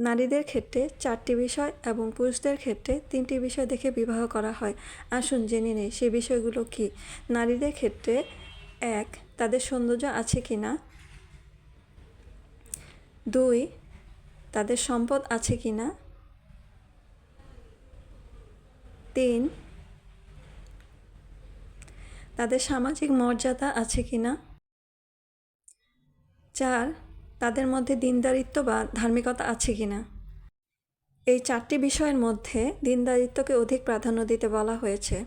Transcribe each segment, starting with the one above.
নারীদের ক্ষেত্রে চারটি বিষয় এবং পুরুষদের ক্ষেত্রে তিনটি বিষয় দেখে বিবাহ করা হয়। আসুন জেনে নেই সেই বিষয়গুলো কি। নারীদের ক্ষেত্রে এক, তাদের সৌন্দর্য আছে কি না? দুই, তাদের সম্পদ আছে কি না? তিন, তাদের সামাজিক মর্যাদা আছে কি না? চার তাদের মধ্যে দিনদারিত্ব বা ধার্মিকতা আছে কি না? এই চারটি বিষয়ের মধ্যে দিনদারিত্বকে অধিক প্রাধান্য দিতে বলা হয়েছে।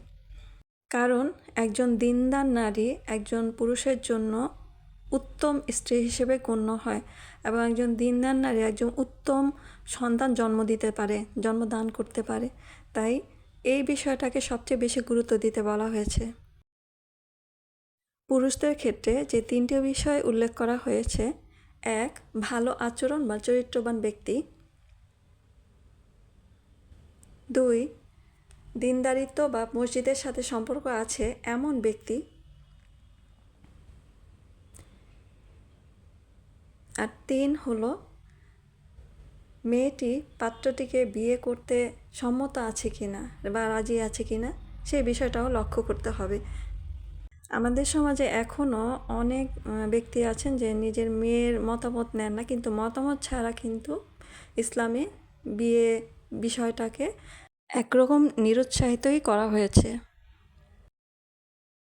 কারণ, একজন দিনদার নারী একজন পুরুষের জন্য উত্তম স্ত্রী হিসেবে গণ্য হয় এবং একজন দিনদার নারী একজন উত্তম সন্তান জন্ম দিতে পারে জন্মদান করতে পারে। তাই এই বিষয়টাকে সবচেয়ে বেশি গুরুত্ব দিতে বলা হয়েছে। পুরুষদের ক্ষেত্রে যে তিনটি বিষয় উল্লেখ করা হয়েছে এক, ভালো আচরণ বা চরিত্রবান ব্যক্তি। দুই, দিনদারিত্ব বা মসজিদের সাথে সম্পর্ক আছে এমন ব্যক্তি। আর তিন হলো, মেয়েটি পাত্রটিকে বিয়ে করতে সম্মত আছে কিনা বা রাজি আছে কিনা, সেই বিষয়টাও লক্ষ্য করতে হবে। আমাদের সমাজে এখনও অনেক ব্যক্তি আছেন যে নিজের মেয়ের মতামত নেন না, কিন্তু মতামত ছাড়া কিন্তু ইসলামে বিয়ে বিষয়টাকে একরকম নিরুৎসাহিতই করা হয়েছে।